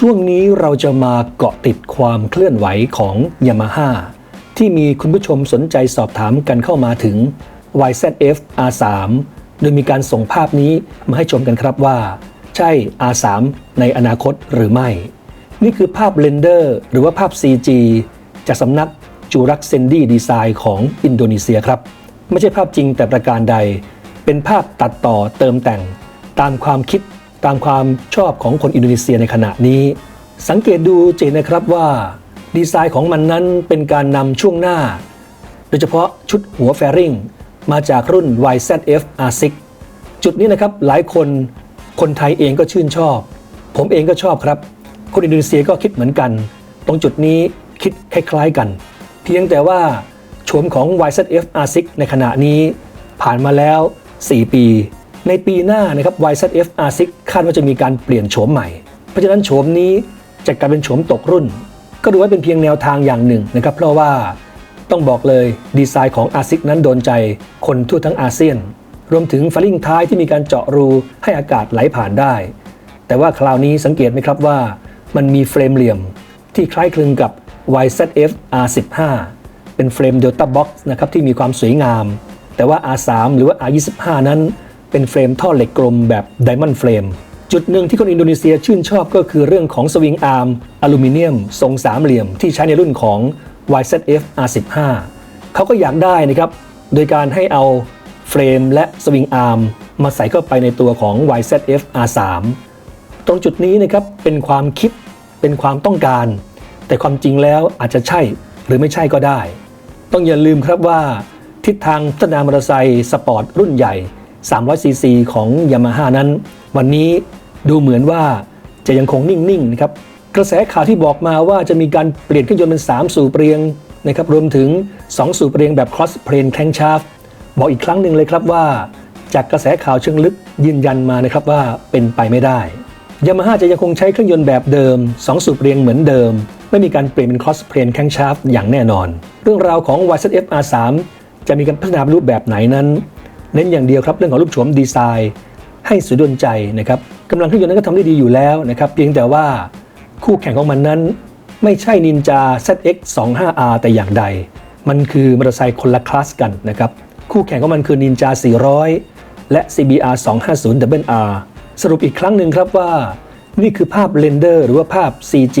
ช่วงนี้เราจะมาเกาะติดความเคลื่อนไหวของ Yamaha ที่มีคุณผู้ชมสนใจสอบถามกันเข้ามาถึง YZF R3 โดยมีการส่งภาพนี้มาให้ชมกันครับว่า ใช่ R3 ในอนาคตหรือไม่ นี่คือภาพเรนเดอร์หรือว่าภาพ CG จากสำนักจูรักเซนดี้ดีไซน์ของอินโดนีเซียครับ ไม่ใช่ภาพจริงแต่ประการใด เป็นภาพตัดต่อเติมแต่ง ตามความคิด ตามความชอบของคนอินโดนีเซียในขณะนี้ สังเกตดูเจนนะครับว่าดีไซน์ของมันนั้นเป็นการนำช่วงหน้า โดยเฉพาะชุดหัวแฟริงมาจากรุ่น YZF R6 จุดนี้นะครับหลายคนคนไทยเองก็ชื่นชอบ ผมเองก็ชอบครับ คนอินโดนีเซียก็คิดเหมือนกัน ตรงจุดนี้คิดคล้ายๆกัน เพียงแต่ว่าโฉมของ YZF R6 ในขณะนี้ผ่านมาแล้ว 4 ปี ในปีหน้านะครับ YZF R6 คาดว่าจะมีการเปลี่ยนโฉมใหม่ เพราะฉะนั้นโฉมนี้จะกลายเป็นโฉมตกรุ่น ก็ดูว่าเป็นเพียงแนวทางอย่างหนึ่งนะครับ เพราะว่าต้องบอกเลยดีไซน์ของ R6 นั้นโดนใจคนทั่วทั้งอาเซียน รวมถึงฝาลิ่งท้ายที่มีการเจาะรูให้อากาศไหลผ่านได้ แต่ว่าคราวนี้สังเกตไหมครับว่ามันมีเฟรมเหลี่ยมที่คล้ายคลึงกับ YZF R15 เป็นเฟรม Delta Box นะครับที่มีความสวยงาม แต่ว่า R3 หรือว่า R25 นั้น เป็นเฟรมท่อเหล็กกลมแบบ Diamond Frame จุดหนึ่งที่คนอินโดนีเซียชื่นชอบก็คือเรื่องของสวิงอาร์มอลูมิเนียม ทรงสามเหลี่ยมที่ใช้ในรุ่นของ YZF R15 เขาก็อยากได้นะครับ โดยการให้เอาเฟรมและสวิงอาร์มมาใส่เข้าไปในตัวของ YZF R3 ตรงจุดนี้นะครับเป็นความคิดเป็นความต้องการ แต่ความจริงแล้วอาจจะใช่หรือไม่ใช่ก็ได้ ต้องอย่าลืมครับว่า ทิศทางพัฒนามอเตอร์ไซค์สปอร์ตรุ่นใหญ่ 300cc ของ Yamaha นั้น วันนี้ดูเหมือนว่าจะยังคงนิ่งๆนะครับกระแสข่าวที่บอกมาว่าจะมีการเปลี่ยนเครื่องยนต์เป็น 3 สูบเรียงนะครับรวมถึง 2 สูบเรียงแบบ cross plane crankshaft บอกอีกครั้งหนึ่งเลยครับว่า จากกระแสข่าวเชิงลึกยืนยันมานะครับว่าเป็นไปไม่ได้ยามาฮ่าจะยังคงใช้เครื่องยนต์แบบเดิม 2 สูบเรียงเหมือนเดิม ไม่มีการเปลี่ยนเป็น cross plane crankshaft อย่างแน่นอน เรื่องราวของ YZF R3 จะมีการพัฒนารูปแบบไหนนั้น เน้นอย่างเดียวครับเรื่องของรูปโฉมดีไซน์ ให้สวยดนใจนะครับกำลังเครื่องยนต์นั้นก็ทำได้ดีอยู่แล้วนะครับเพียงแต่ว่าคู่แข่งของมันนั้น ไม่ใช่ Ninja ZX 25R แต่อย่างใด มันคือมอเตอร์ไซค์คนละคลาสกันนะครับคู่แข่งของมันคือ Ninja 400 และ CBR 250 WR สรุปอีกครั้งหนึ่งครับว่า นี่คือภาพเรนเดอร์หรือว่าภาพ CG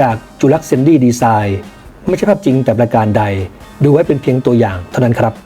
จากจุลักเซนดี้ดีไซน์ไม่ใช่ภาพจริงแต่ประการใด ดูไว้เป็นเพียงตัวอย่างเท่านั้นครับ